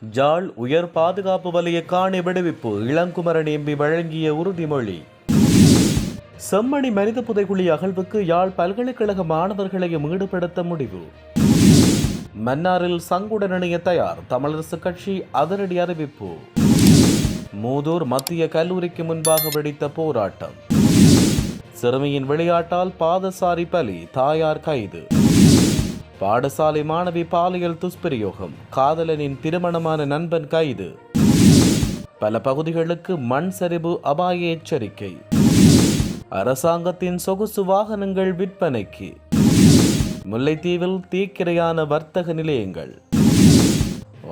ஜாழ் உயர் பாதுகாப்பு வலய காணி விடுவிப்பு இளங்குமரன் எம்பி வழங்கிய உறுதிமொழி. செம்மணி மனித புதைகுழி அகழ்வுக்கு யாழ் பல்கலைக்கழக மாணவர்களையும் ஈடுபடுத்த முடிவு. மன்னாரில் சங்குடன் இணைய தயார் தமிழரசு கட்சி அதிரடி அறிவிப்பு. மூதூர் மத்திய கல்லூரிக்கு முன்பாக வெடித்த போராட்டம். சிறுமியின் விளையாட்டால் பாதசாரி பலி தாயார் கைது. பாடசாலை மாணவி பாலியல் துஷ்பிரயோகம். காதலனின் திருமணமான நண்பன் கைது. பல பகுதிகளுக்கு மண் சரிவு அபாய எச்சரிக்கை. அரசாங்கத்தின் சொகுசு வாகனங்கள் விற்பனைக்கு. முல்லைத்தீவில் தீக்கிரையான வர்த்தக நிலையங்கள்.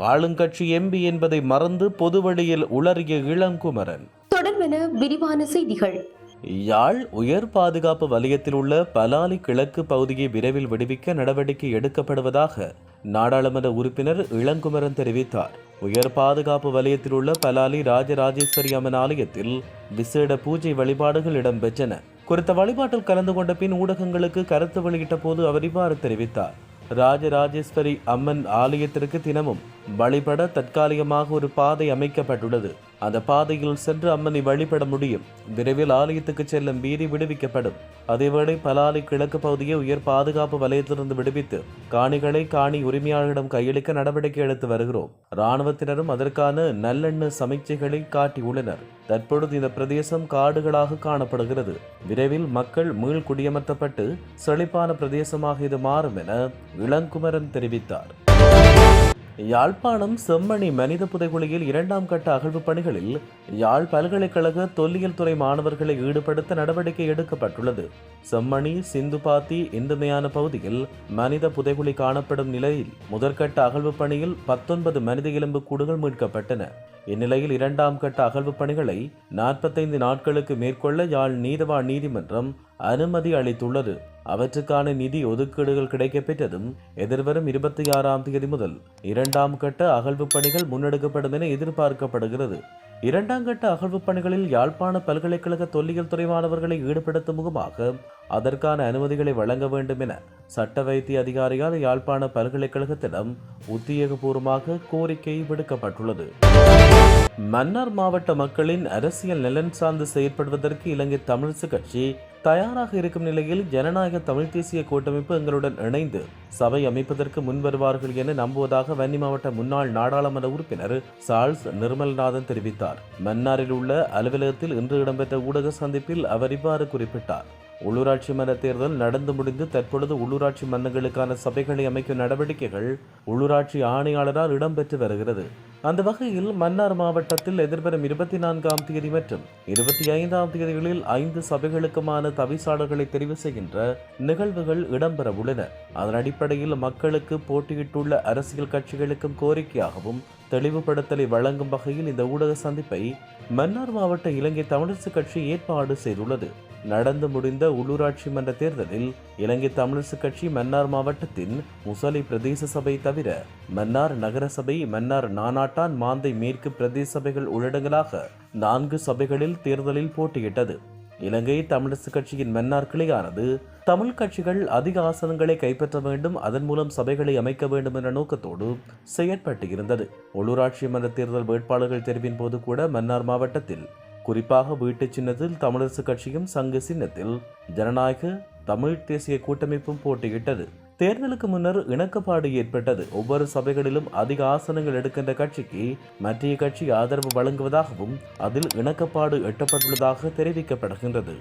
ஆளுங்கட்சி எம்பி என்பதை மறந்து பொதுவழியில் உளறிய இளங்குமரன். தொடர்பென விரிவான செய்திகள். யாழ் உயர் பாதுகாப்பு வலயத்தில் உள்ள பலாலி கிழக்கு பகுதியை விரைவில் விடுவிக்க நடவடிக்கை எடுக்கப்படுவதாக நாடாளுமன்ற உறுப்பினர் இளங்குமரன் தெரிவித்தார். உயர் பாதுகாப்பு வலயத்தில் உள்ள பலாலி ராஜராஜேஸ்வரி அம்மன் ஆலயத்தில் விசேட பூஜை வழிபாடுகள் இடம்பெற்றன. குறித்த வழிபாட்டில் கலந்து கொண்ட பின் ஊடகங்களுக்கு கருத்து வெளியிட்ட போது அவர் இவ்வாறு தெரிவித்தார். ராஜராஜேஸ்வரி அம்மன் ஆலயத்திற்கு தினமும் வழிபட தற்காலிகமாக ஒரு பாதை அமைக்கப்பட்டுள்ளது. அந்த பாதையில் சென்று அம்மனை வழிபட முடியும். விரைவில் ஆலயத்துக்கு செல்லும் வீதி விடுவிக்கப்படும். அதேவேளை பலாலி கிழக்கு பகுதியை உயர் பாதுகாப்பு வலயத்திலிருந்து விடுவித்து காணிகளை காணி உரிமையாளர்களிடம் கையளிக்க நடவடிக்கை எடுத்து வருகிறோம். இராணுவத்தினரும் அதற்கான நல்லெண்ண சமீட்சைகளை காட்டியுள்ளனர் தற்பொழுது இந்த பிரதேசம் காடுகளாக காணப்படுகிறது. விரைவில் மக்கள் மீள் குடியமர்த்தப்பட்டு செழிப்பான பிரதேசமாக இது மாறும் என இளங்குமரன் தெரிவித்தார். யாழ்ப்பாணம் செம்மணி மனித புதைகுழியில் இரண்டாம் கட்ட அகழ்வு பணிகளில் யாழ் பல்கலைக்கழக தொல்லியல் துறை மாணவர்களை ஈடுபடுத்த நடவடிக்கை எடுக்கப்பட்டுள்ளது. செம்மணி சிந்துபாத்தி இந்துமையான பகுதியில் மனித புதைகுழி காணப்படும் நிலையில் முதற்கட்ட அகழ்வு பணியில் பத்தொன்பது மனித எலும்பு கூடுகள் மீட்கப்பட்டன. இந்நிலையில் இரண்டாம் கட்ட அகழ்வு பணிகளை நாற்பத்தைந்து நாட்களுக்கு மேற்கொள்ள யாழ் நீதவா நீதிமன்றம் அனுமதி அளித்துள்ளது. அவற்றுக்கான நிதி ஒதுக்கீடுகள் கிடைக்கப்பெற்றதும் எதிர்வரும் இருபத்தி ஆறாம் தேதி முதல் இரண்டாம் கட்ட அகழ்வு பணிகள் முன்னெடுக்கப்படும் என எதிர்பார்க்கப்படுகிறது. இரண்டாம் கட்ட அகழ்வு பணிகளில் யாழ்ப்பாண பல்கலைக்கழக தொல்லியல் துறை மாணவர்களை ஈடுபடுத்தும் முகமாக அதற்கான அனுமதிகளை வழங்க வேண்டும் என சட்ட வைத்திய அதிகாரியால் யாழ்ப்பாண பல்கலைக்கழகத்திடம் உத்தியோகபூர்வமாக கோரிக்கை விடுக்கப்பட்டுள்ளது. மன்னார் மாவட்ட மக்களின் அரசியல் நலன் சார்ந்து செயற்படுவதற்கு இலங்கை தமிழிசு கட்சி தயாராக இருக்கும் நிலையில் ஜனநாயக தமிழ் தேசிய கூட்டமைப்பு எங்களுடன் இணைந்து சபை அமைப்பதற்கு முன்வருவார்கள் என நம்புவதாக வன்னி மாவட்ட முன்னாள் நாடாளுமன்ற உறுப்பினர் சார்ல்ஸ் நிர்மல்நாதன் தெரிவித்தார். மன்னாரில் உள்ள அலுவலகத்தில் இன்று இடம்பெற்ற ஊடக சந்திப்பில் அவர் இவ்வாறு குறிப்பிட்டார். உள்ளூராட்சி மன்ற தேர்தல் நடந்து முடிந்து தற்பொழுது உள்ளூராட்சி மன்றங்களுக்கான சபைகளை அமைக்கும் நடவடிக்கைகள் உள்ளூராட்சி ஆணையாளரால் இடம்பெற்று வருகிறது. அந்த வகையில் மன்னார் மாவட்டத்தில் எதிர்வரும் இருபத்தி நான்காம் தேதி மற்றும் இருபத்தி ஐந்தாம் தேதிகளில் ஐந்து சபைகளுக்குமான தவிசாளர்களை தெரிவு செய்கின்ற நிகழ்வுகள் இடம்பெற உள்ளன. அதன் அடிப்படையில் மக்களுக்கு போட்டியிட்டுள்ள அரசியல் கட்சிகளுக்கும் கோரிக்கையாகவும் தெளிவுபடுத்தலை வழங்கும் வகையில் இந்த ஊடக சந்திப்பை மன்னார் மாவட்ட இலங்கை தமிழரசு கட்சி ஏற்பாடு செய்துள்ளது. நடந்து முடிந்த உள்ளூராட்சி மன்ற தேர்தலில் இலங்கை தமிழரசு கட்சி மன்னார் மாவட்டத்தின் முசலி பிரதேச சபை தவிர மன்னார் நகரசபை மன்னார் நானாட்டான் மாந்தை மேற்கு பிரதேச சபைகள் உள்ளடங்கலாக நான்கு சபைகளில் தேர்தலில் போட்டியிட்டது. இலங்கை தமிழரசு கட்சியின் மன்னார் கிளையானது தமிழ் கட்சிகள் அதிக ஆசனங்களை கைப்பற்ற வேண்டும் அதன் மூலம் சபைகளை அமைக்க வேண்டும் என்ற நோக்கத்தோடு செயற்பட்டு இருந்தது உள்ளூராட்சி மன்ற தேர்தல் வேட்பாளர்கள் தெரிவின் போது கூட மன்னார் மாவட்டத்தில் குறிப்பாக வீட்டு சின்னத்தில் தமிழரசு கட்சியும் சங்க சின்னத்தில் ஜனநாயக தமிழ் தேசிய கூட்டமைப்பும் போட்டியிட்டது. தேர்தலுக்கு முன்னர் இணக்கப்பாடு ஏற்பட்டது. ஒவ்வொரு சபைகளிலும் அதிக ஆசனங்கள் எடுக்கின்ற கட்சிக்கு மற்றைய கட்சி ஆதரவு வழங்குவதாகவும் அதில் இணக்கப்பாடு எட்டப்பட்டுள்ளதாக தெரிவிக்கப்படுகின்றது.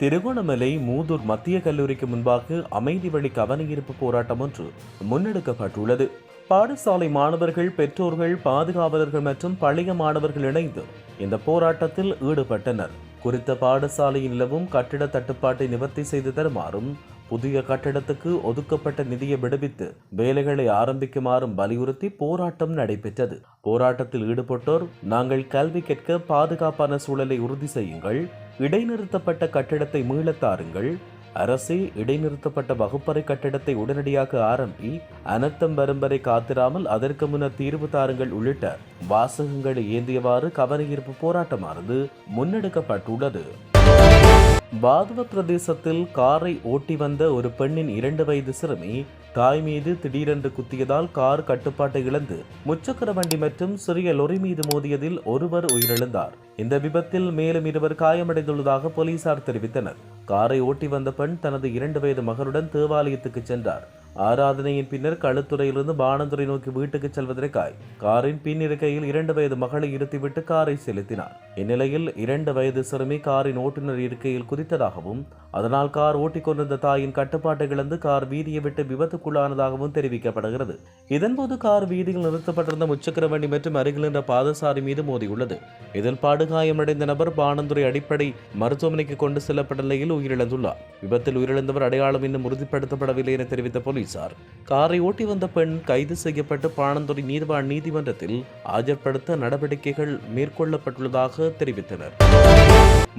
திருகோணமலை மூதூர் மத்திய கல்லூரிக்கு முன்பாக அமைதி வழி கவனஈர்ப்பு போராட்டம் ஒன்று முன்னெடுக்கப்பட்டுள்ளது. பாடசாலை மாணவர்கள் பெற்றோர்கள் பாதுகாவலர்கள் மற்றும் பழைய மாணவர்கள் இணைந்து இந்த போராட்டத்தில் ஈடுபட்டனர். குறித்த பாடசாலையில் நிலவும் கட்டிட தட்டுப்பாட்டை நிவர்த்தி செய்து தருமாறும் புதிய கட்டிடத்துக்கு ஒதுக்கப்பட்ட நிதியை விடுவித்து வேலைகளை ஆரம்பிக்குமாறும் வலியுறுத்தி போராட்டம் நடைபெற்றது. போராட்டத்தில் ஈடுபட்டோர் நாங்கள் கல்வி கேட்க பாதுகாப்பான சூழலை உறுதி செய்யுங்கள் இடைநிறுத்தப்பட்ட கட்டிடத்தை மீளத்தாருங்கள் அரசே இடைநிறுத்தப்பட்ட வகுப்பறை கட்டிடத்தை உடனடியாக ஆரம்பி அனர்த்தம் வரும் வரை காத்திராமல் அதற்கு முன்னர் தீர்வு தாருங்கள் உள்ளிட்ட வாசகங்களை ஏந்தியவாறு கவனஈர்ப்பு போராட்டமானது முன்னெடுக்கப்பட்டுள்ளது. பாதுவ பிரதேசத்தில் காரை ஓட்டி வந்த ஒரு பெண்ணின் இரண்டு வயது சிறுமி தாய் மீது திடீரென்று குத்தியதால் கார் கட்டுப்பாட்டை இழந்து முச்சக்கர வண்டி மற்றும் சிறிய லொரி மீது மோதியதில் ஒருவர் உயிரிழந்தார். இந்த விபத்தில் மேலும் இருவர் காயமடைந்துள்ளதாக போலீசார் தெரிவித்தனர். காரை ஓட்டி வந்த பெண் தனது இரண்டு வயது மகனுடன் தேவாலயத்துக்கு சென்றார். ஆராதனையின் பின்னர் களுத்துறையிலிருந்து பானந்துறை நோக்கி வீட்டுக்கு செல்வதற்காய் காரின் பின் இருக்கையில் இரண்டு வயது மகளை இருத்திவிட்டு காரை செலுத்தினார். இந்நிலையில் இரண்டு வயது சிறுமி காரின் ஓட்டுநர் இருக்கையில் குதித்ததாகவும் அதனால் கார் ஓட்டிக்கொண்டிருந்த தாயின் கட்டுப்பாட்டை இழந்து கார் வீதியை விட்டு விபத்துக்குள்ளானதாகவும் தெரிவிக்கப்படுகிறது. இதன்போது கார் வீதியில் நிறுத்தப்பட்டிருந்த முச்சக்கர வண்டி மற்றும் அருகில் நின்ற பாதசாரி மீது மோதியுள்ளது. இதில் படுகாயமடைந்த நபர் பானந்துறை அடிப்படை மருத்துவமனைக்கு கொண்டு செல்லப்பட்ட நிலையில் உயிரிழந்துள்ளார். விபத்தில் உயிரிழந்தவர் அடையாளம் இன்னும் உறுதிப்படுத்தப்படவில்லை என தெரிவித்த போலீசார் காரை ஓட்டி வந்த பெண் கைது செய்யப்பட்டு பாணந்துறை நீதிவான் நீதிமன்றத்தில் ஆஜர்படுத்த நடவடிக்கைகள் மேற்கொள்ளப்பட்டுள்ளதாக தெரிவித்தனர்.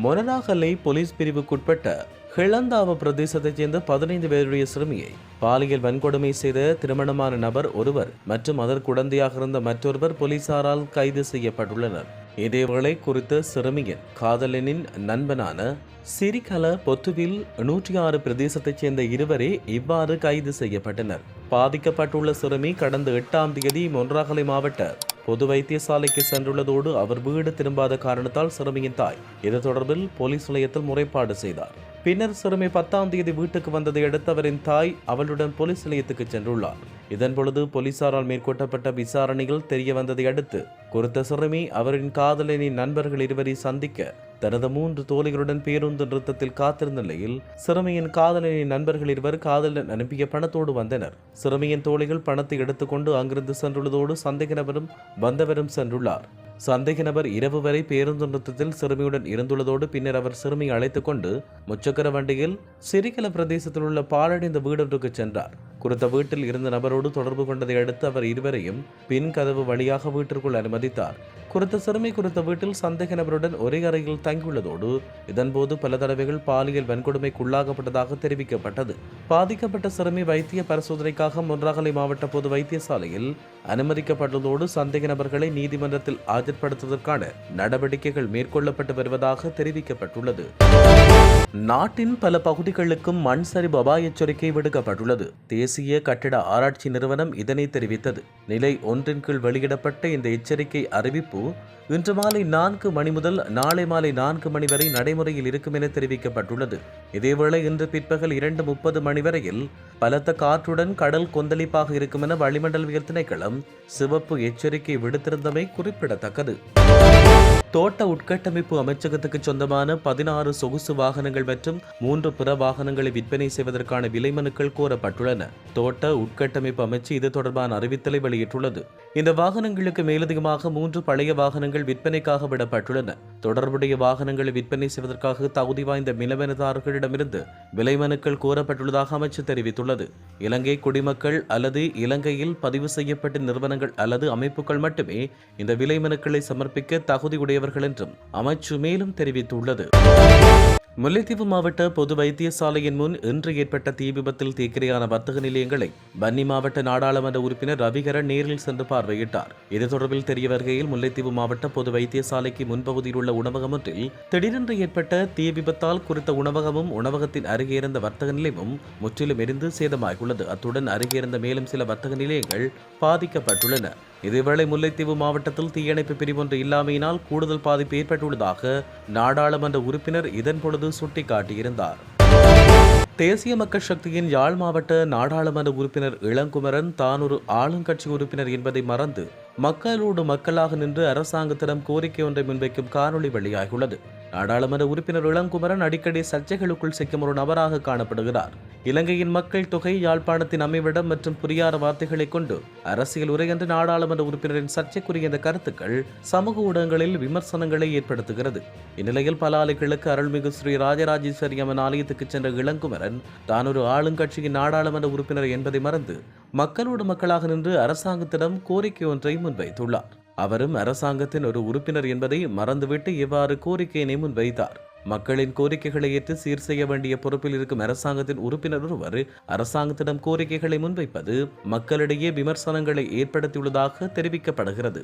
மொனராகலை போலீஸ் பிரிவுக்குட்பட்ட ஹிளந்தாவ பிரதேசத்தைச் சேர்ந்த பதினைந்து பேருடைய சிறுமியை பாலியல் வன்கொடுமை செய்த திருமணமான நபர் ஒருவர் மற்றும் அதற்கு உடந்தையாக இருந்த மற்றொருவர் போலீசாரால் கைது செய்யப்பட்டுள்ளனர். இதேவேளை குறித்த சிறுமியின் காதலனின் நண்பனான சிரிகல பொத்துவில் நூற்றி ஆறு பிரதேசத்தைச் சேர்ந்த இருவரே இவ்வாறு கைது செய்யப்பட்டனர். பாதிக்கப்பட்டுள்ள சிறுமி கடந்த எட்டாம் தேதி மொன்றாகலை மாவட்ட பொது வைத்தியசாலைக்கு சென்றுள்ளதோடு அவர் வீடு திரும்பாத காரணத்தால் சிறுமியின் தாய் இது தொடர்பில் போலீஸ் நிலையத்தில் முறைப்பாடு செய்தார். பின்னர் சிறுமி பத்தாம் தேதி வீட்டுக்கு வந்ததை அடுத்து அவரின் தாய் அவளுடன் போலீஸ் நிலையத்துக்கு சென்றுள்ளார். இதன் பொழுது போலீசாரால் மேற்கொள்ளப்பட்ட விசாரணைகள் தெரிய வந்ததை அடுத்து குறித்த சிறுமி அவரின் காதலனின் நண்பர்கள் இருவரை சந்திக்க தனது மூன்று தோழிகளுடன் பேருந்து நிறுத்தத்தில் காத்திருந்த நிலையில் சிறுமியின் காதலனின் நண்பர்கள் இருவர் காதலன் அனுப்பிய பணத்தோடு வந்தனர். சிறுமியின் தோழிகள் பணத்தை எடுத்துக்கொண்டு அங்கிருந்து சென்றுள்ளதோடு சந்தேக நபரும் வந்தவரும் சென்றுள்ளார். சந்தேக நபர் இரவு வரை பேருந்து நிறுத்தத்தில் சிறுமியுடன் இருந்துள்ளதோடு பின்னர் அவர் சிறுமியை அழைத்துக் கொண்டு முச்சக்கர வண்டியில் சிறிகல பிரதேசத்தில் உள்ள பாழடைந்த வீடொன்றுக்கு சென்றார். குறித்த வீட்டில் இருந்த நபரோடு தொடர்பு கொண்டதை அடுத்து அவர் இருவரையும் பின் கதவு வழியாக வீட்டிற்குள் அனுமதித்தார். குறித்த சிறுமி குறித்த வீட்டில் சந்தேக நபருடன் ஒரே அறையில் தங்கியுள்ளதோடு இதன்போது பல தடவைகள் பாலியல் வன்கொடுமைக்குள்ளாகப்பட்டதாக தெரிவிக்கப்பட்டது. பாதிக்கப்பட்ட சிறுமி வைத்திய பரிசோதனைக்காக முன்றாகலை மாவட்ட பொது வைத்தியசாலையில் அனுமதிக்கப்பட்டுள்ளதோடு சந்தேக நபர்களை நீதிமன்றத்தில் ஆஜர்படுத்துவதற்கான நடவடிக்கைகள் மேற்கொள்ளப்பட்டு வருவதாக தெரிவிக்கப்பட்டுள்ளது. நாட்டின் பல பகுதிகளுக்கும் மண் சரிவு அபாய எச்சரிக்கை விடுக்கப்பட்டுள்ளது. தேசிய கட்டிட ஆராய்ச்சி நிறுவனம் இதனை தெரிவித்தது. நிலை ஒன்றின் கீழ் வெளியிடப்பட்ட இந்த எச்சரிக்கை அறிவிப்பு இன்று மாலை நான்கு மணி முதல் நாளை மாலை நான்கு மணி வரை நடைமுறையில் இருக்கும் என தெரிவிக்கப்பட்டுள்ளது. இதேவேளை இன்று பிற்பகல் இரண்டு முப்பது மணி வரையில் பலத்த காற்றுடன் கடல் கொந்தளிப்பாக இருக்கும் என வளிமண்டலவியல் திணைக்களம் சிவப்பு எச்சரிக்கை விடுத்திருந்தமை குறிப்பிடத்தக்கது. தோட்ட உட்கட்டமைப்பு அமைச்சகத்துக்கு சொந்தமான பதினாறு சொகுசு வாகனங்கள் மற்றும் மூன்று பிற வாகனங்களை விற்பனை செய்வதற்கான விலை மனுக்கள் கோரப்பட்டுள்ளன. தோட்ட உட்கட்டமைப்பு அமைச்சு இது தொடர்பான அறிவித்தலை வெளியிட்டுள்ளது. இந்த வாகனங்களுக்கு மேலதிகமாக மூன்று பழைய வாகனங்கள் விற்பனைக்காக விடப்பட்டுள்ளன. தொடர்புடைய வாகனங்களை விற்பனை செய்வதற்காக தகுதி வாய்ந்த மிலவனதாரர்களிடமிருந்து விலை மனுக்கள் கோரப்பட்டுள்ளதாக அமைச்சு தெரிவித்துள்ளது. இலங்கை குடிமக்கள் அல்லது இலங்கையில் பதிவு செய்யப்பட்ட நிறுவனங்கள் அல்லது அமைப்புகள் மட்டுமே இந்த விலை மனுக்களை சமர்ப்பிக்க தகுதியுடையவர்கள் என்றும் அமைச்சு மேலும் தெரிவித்துள்ளது. முல்லைத்தீவு மாவட்ட பொது வைத்தியசாலையின் முன் இன்று ஏற்பட்ட தீ விபத்தில் தீக்கிரையான வர்த்தக நிலையங்களை பன்னி மாவட்ட நாடாளுமன்ற உறுப்பினர் ரவிகரன் நேரில் சென்று பார்வையிட்டார். இது தொடர்பில் தெரிய வருகையில் முல்லைத்தீவு மாவட்ட பொது வைத்தியசாலைக்கு முன்பகுதியில் உள்ள உணவகம் ஒன்றில் திடீரென்று ஏற்பட்ட தீ விபத்தால் குறித்த உணவகமும் உணவகத்தின் அருகே இருந்த வர்த்தக நிலையமும் முற்றிலும் எரிந்து சேதமாகியுள்ளது. அத்துடன் அருகே இருந்த மேலும் சில வர்த்தக நிலையங்கள் பாதிக்கப்பட்டுள்ளன. இதேவேளை முல்லைத்தீவு மாவட்டத்தில் தீயணைப்பு பிரிவொன்று இல்லாமையினால் கூடுதல் பாதிப்பு ஏற்பட்டுள்ளதாக நாடாளுமன்ற உறுப்பினர் இதன் பொழுது சுட்டிக்காட்டியிருந்தார். தேசிய மக்கள் சக்தியின் யாழ் மாவட்ட நாடாளுமன்ற உறுப்பினர் இளங்குமரன் தான் ஒரு ஆளுங்கட்சி உறுப்பினர் என்பதை மறந்து மக்களோடு மக்களாக நின்று அரசாங்கத்திடம் கோரிக்கை ஒன்றை முன்வைக்கும் காணொளி வெளியாகியுள்ளது. நாடாளுமன்ற உறுப்பினர் இளங்குமரன் அடிக்கடி சர்ச்சைகளுக்குள் சிக்கும் ஒரு நபராக காணப்படுகிறார். இலங்கையின் மக்கள் தொகை யாழ்ப்பாணத்தின் அமைவிடம் மற்றும் புரியாத வார்த்தைகளை கொண்டு அரசியல் உரை என்று நாடாளுமன்ற உறுப்பினரின் சர்ச்சைக்குரிய இந்த கருத்துக்கள் சமூக ஊடகங்களில் விமர்சனங்களை ஏற்படுத்துகிறது. இந்நிலையில் பல ஆலைகளுக்கு அருள்மிகு ஸ்ரீ ராஜராஜேஸ்வரி அம்மன் ஆலயத்துக்கு சென்ற இளங்குமரன் தான் ஒரு ஆளுங்கட்சியின் நாடாளுமன்ற உறுப்பினர் என்பதை மறந்து மக்களோடு மக்களாக நின்று அரசாங்கத்திடம் கோரிக்கை ஒன்றை முன்வைத்துள்ளார் அவரும் அரசாங்கத்தின் ஒரு உறுப்பினர் என்பதை மறந்துவிட்டு இவ்வாறு கோரிக்கையினை முன்வைத்தார் மக்களின் கோரிக்கைகளை ஏற்று சீர் செய்ய வேண்டிய பொறுப்பில் இருக்கும் அரசாங்கத்தின் உறுப்பினர் ஒருவர் அரசாங்கத்திடம் கோரிக்கைகளை முன்வைப்பது மக்களிடையே விமர்சனங்களை ஏற்படுத்தியுள்ளதாக தெரிவிக்கப்படுகிறது.